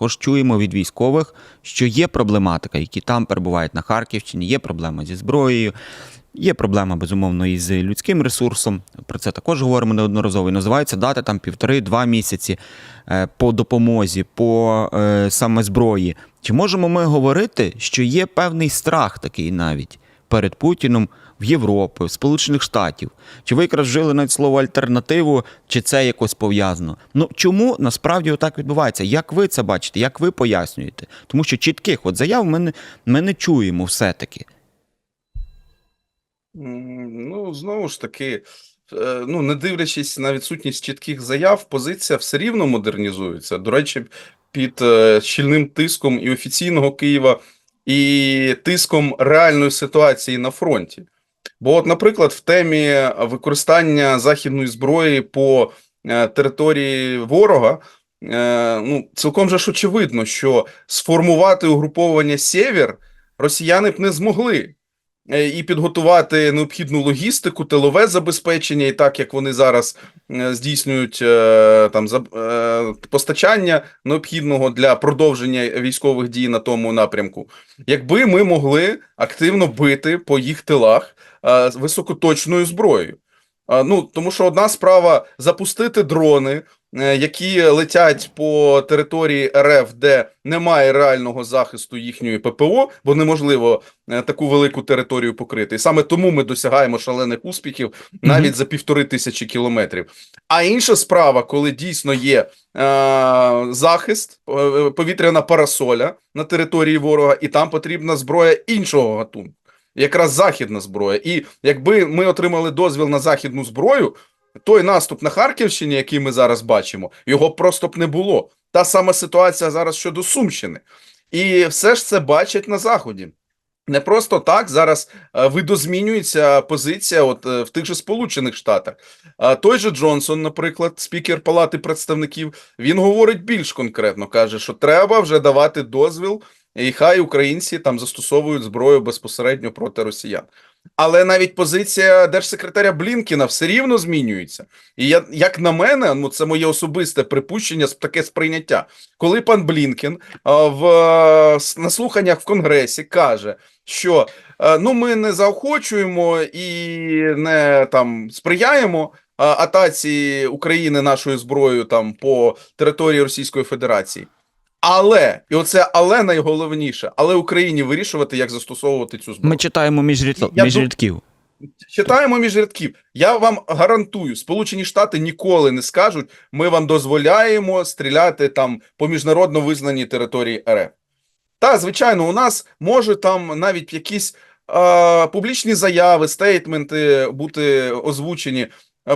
також чуємо від військових, що є проблематика, які там перебувають на Харківщині, є проблема зі зброєю. Є проблема, безумовно, із людським ресурсом. Про це також говоримо неодноразово. І називаються дати там півтори-два місяці е, по допомозі, по е, саме зброї. Чи можемо ми говорити, що є певний страх такий навіть перед Путіном в Європі, в Сполучених Штатів? Чи ви якраз вжили навіть слово альтернативу, чи це якось пов'язано? Ну чому насправді отак відбувається? Як ви це бачите? Як ви пояснюєте? Тому що чітких от заяв ми не, ми не чуємо все-таки. Ну, знову ж таки, е, ну, не дивлячись на відсутність чітких заяв, позиція все рівно модернізується. До речі, під е, щільним тиском і офіційного Києва, і тиском реальної ситуації на фронті. Бо, от, наприклад, в темі використання західної зброї по е, території ворога, е, ну, цілком же ж очевидно, що сформувати угруповання Сєвєр росіяни б не змогли і підготувати необхідну логістику, тилове забезпечення, і так як вони зараз е, здійснюють е, там е, постачання необхідного для продовження військових дій на тому напрямку. Якби ми могли активно бити по їх тилах е, високоточною зброєю. Е, Ну, тому що одна справа запустити дрони, е, які летять по території РФ, де немає реального захисту їхньої ППО, бо неможливо е, таку велику територію покрити. І саме тому ми досягаємо шалених успіхів навіть за півтори тисячі кілометрів. А інша справа, коли дійсно є е, захист, е, повітряна парасоля на території ворога, і там потрібна зброя іншого гатунку. Якраз західна зброя. І якби ми отримали дозвіл на західну зброю, той наступ на Харківщині, який ми зараз бачимо, його просто б не було. Та сама ситуація зараз щодо Сумщини. І все ж це бачать на Заході. Не просто так зараз е, видозмінюється позиція от е, в тих же Сполучених Штатах. А той же Джонсон, наприклад, спікер Палати представників, він говорить більш конкретно, каже, що треба вже давати дозвіл, і хай українці там застосовують зброю безпосередньо проти росіян. Але навіть позиція держсекретаря Блінкіна все рівно змінюється. І я, як на мене, ну це моє особисте припущення, таке сприйняття. Коли пан Блінкін а, в на слуханнях в Конгресі каже, що е, ну ми не заохочуємо і не там сприяємо а, атаці України нашою зброєю там по території Російської Федерації. Але, і оце але найголовніше, але Україні вирішувати, як застосовувати цю зброю. Ми читаємо між, рядків- між рядків. Читаємо між рядків. Я вам гарантую, Сполучені Штати ніколи не скажуть, ми вам дозволяємо стріляти там по міжнародно визнаній території РФ. Та, звичайно, у нас може там навіть якісь е, публічні заяви, стейтменти бути озвучені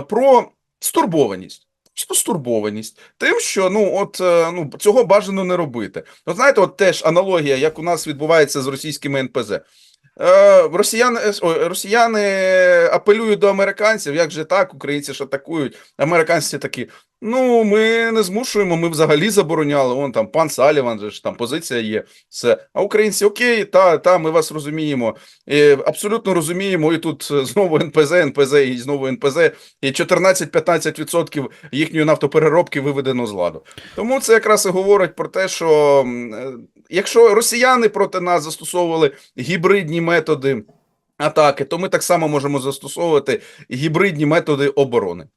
про стурбованість. Просто стурбованість тим, що ну от е, ну цього бажано не робити. Ну знаєте, от теж аналогія, як у нас відбувається з російськими НПЗ. Е, росіяни, е, ой, росіяни апелюють до американців, як же так, українці ж атакують. Американці такі. Ну, ми не змушуємо, ми взагалі забороняли. Вон там пан Саліван, же ж там позиція є. Все. А українці, окей, та, та, ми вас розуміємо. І, абсолютно розуміємо. І тут е, знову НПЗ, НПЗ і знову НПЗ, і 14-15% їхньої нафтопереробки виведено з ладу. Тому це якраз і говорить про те, що е, якщо росіяни проти нас застосовували гібридні методи атаки, то ми так само можемо застосовувати гібридні методи оборони.